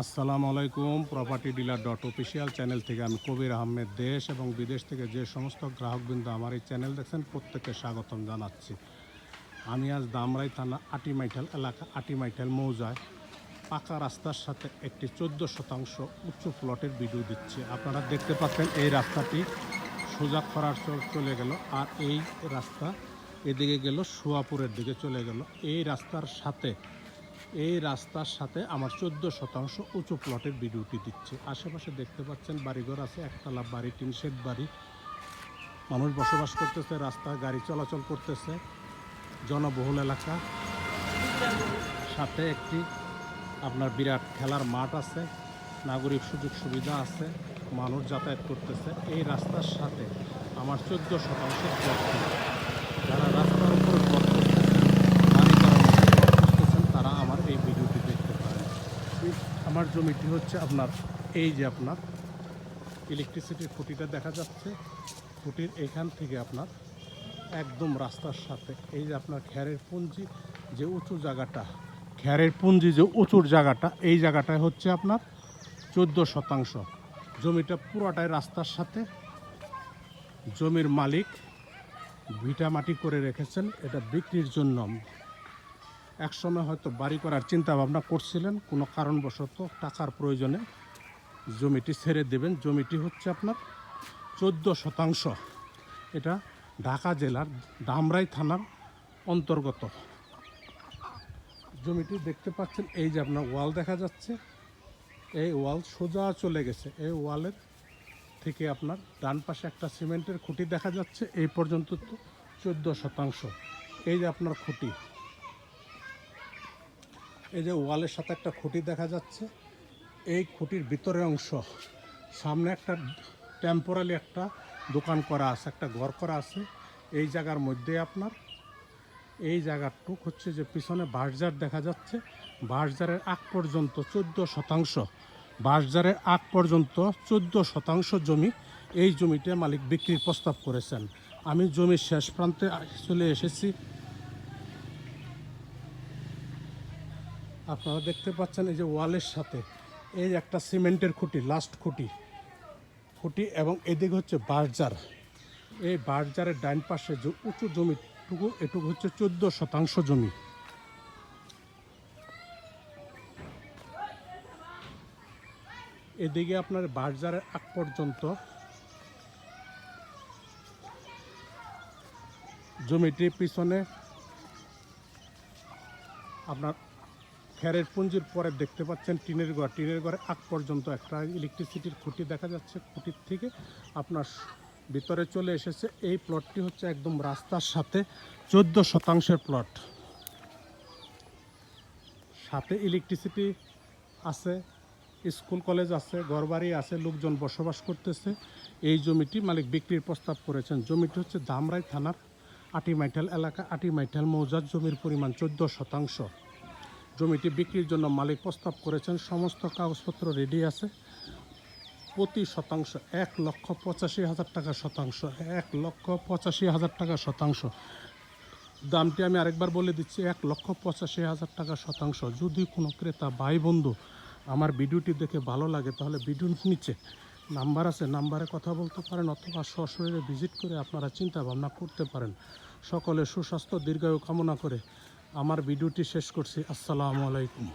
আসসালামু আলাইকুম property dealer dot official channel থেকে আমি কবির আহমেদ। দেশ এবং বিদেশ থেকে যে সমস্ত গ্রাহকবৃন্দ আমার এই চ্যানেল দেখছেন, প্রত্যেককে স্বাগতম জানাচ্ছি। আমি আজ দামরাই থানা আটিমাইঠাল এলাকা আটিমাইঠাল মৌজায় পাকা রাস্তার সাথে একটি চোদ্দ শতাংশ উচ্চ প্লটের ভিডিও দিচ্ছি। আপনারা দেখতে পাচ্ছেন এই রাস্তাটি সোজা খরার চলে গেল আর এই রাস্তা এদিকে গেল সুয়াপুরের দিকে চলে গেল। এই রাস্তার সাথে এই রাস্তার সাথে আমার চোদ্দ শতাংশ উঁচু প্লটের ভিডিওটি দিচ্ছে। আশেপাশে দেখতে পাচ্ছেন বাড়িঘর আছে, একতলা বাড়ি, টিন শেড বাড়ি। মানুষ বসবাস করতেছে, রাস্তায় গাড়ি চলাচল করতেছে। জনবহুল এলাকা। সাথে একটি আপনার বিরাট খেলার মাঠ আছে, নাগরিক সুযোগ সুবিধা আছে, মানুষ যাতায়াত করতেছে। এই রাস্তার সাথে আমার চোদ্দ শতাংশ প্লট ছিল। যারা রাস্তার উপর প্লট করতেছেন বাড়ি করার মতো plot করতেছেন তারা আমার এই ভিডিওটি দেখতে পারেন এই আমার জমিটি হচ্ছে আপনার, এই যে আপনার ইলেকট্রিসিটির খুঁটিটা দেখা যাচ্ছে, খুঁটির এখান থেকে আপনার একদম রাস্তার সাথে, এই যে আপনার খ্যারের পুঞ্জি, যে উঁচু জায়গাটা খ্যারের পুঞ্জি যে উঁচুর জায়গাটা, এই জায়গাটায় হচ্ছে আপনার চোদ্দ শতাংশ। জমিটা পুরোটাই রাস্তার সাথে, জমির মালিক ভিটা মাটি করে রেখেছেন, এটা বিক্রির জন্য। একসময় হয়তো বাড়ি করার চিন্তা ভাবনা করছিলেন, কোনো কারণবশত টাকার প্রয়োজনে জমিটি ছেড়ে দেবেন। জমিটি হচ্ছে আপনার চোদ্দ শতাংশ। এটা ঢাকা জেলার ধামরাই থানার অন্তর্গত। জমিটি দেখতে পাচ্ছেন, এই যে আপনার ওয়াল দেখা যাচ্ছে। এই ওয়াল সোজা চলে গেছে। এই ওয়ালের থেকে আপনার ডান পাশে একটা সিমেন্টের খুঁটি দেখা যাচ্ছে। এই পর্যন্ত তো চোদ্দ শতাংশ। এই যে আপনার খুঁটি এই যে ওয়ালের সাথে একটা খুঁটি দেখা যাচ্ছে। এই খুঁটির ভিতরের অংশ, সামনে একটা টেম্পোরালি একটা দোকান করা আছে, একটা ঘর করা আছে। এই জায়গার মধ্যে আপনার, এই জায়গাটুক হচ্ছে যে পিছনে বাঁশঝাড় দেখা যাচ্ছে। বাঁশঝাড়ের আগ পর্যন্ত চোদ্দ শতাংশ, বাঁশঝাড়ের আগ পর্যন্ত চোদ্দ শতাংশ জমি এই জমিতে মালিক বিক্রির প্রস্তাব করেছেন। আমি জমির শেষ প্রান্তে চলে এসেছি। আপনারা দেখতে পাচ্ছেন এই যে ওয়ালের সাথে এই একটা সিমেন্টের খুঁটি লাস্ট খুঁটি। খুঁটি এবং এদিকে হচ্ছে বাঁশঝাড় এই বাঁশঝাড়ের ডাইন পাশে যে উঁচু জমিটুকু, এটুকু হচ্ছে চোদ্দ শতাংশ জমি। এদিকে আপনার বাঁশঝাড়ের আগ পর্যন্ত জমিটির পিছনে আপনার খেরের পুঞ্জির পরে দেখতে পাচ্ছেন টিনের ঘর। টিনের ঘরে আগ পর্যন্ত একটা ইলেকট্রিসিটির খুঁটি দেখা যাচ্ছে। খুঁটির থেকে আপনার ভিতরে চলে এসেছে। এই প্লটটি হচ্ছে একদম রাস্তার সাথে চোদ্দ শতাংশের প্লট সাথে ইলেকট্রিসিটি আছে, স্কুল, কলেজ আছে, ঘরবাড়ি আছে, লোকজন বসবাস করতেছে। এই জমিটি মালিক বিক্রির প্রস্তাব করেছেন। জমিটি হচ্ছে ধামরাই থানার আটি আটিমাইঠাল এলাকা। আটি আটিমাইঠাল মৌজার জমির পরিমাণ চোদ্দ শতাংশ। জমিটি বিক্রির জন্য মালিক প্রস্তাব করেছেন। সমস্ত কাগজপত্র রেডি আছে। প্রতি শতাংশ এক লক্ষ পঁচাশি হাজার টাকা শতাংশ। এক লক্ষ পঁচাশি হাজার টাকা শতাংশ। দামটি আমি আরেকবার বলে দিচ্ছি, এক লক্ষ পঁচাশি হাজার টাকা শতাংশ। যদি কোনো ক্রেতা ভাই বন্ধু আমার ভিডিওটি দেখে ভালো লাগে, তাহলে ভিডিওর নিচে নাম্বার আছে। নাম্বারে কথা বলতে পারেন অথবা সশরীরে ভিজিট করে আপনারা চিন্তা ভাবনা করতে পারেন। সকলে সুস্বাস্থ্য, দীর্ঘায়ু কামনা করে আমার ভিডিওটি শেষ করছি আসসালামু আলাইকুম।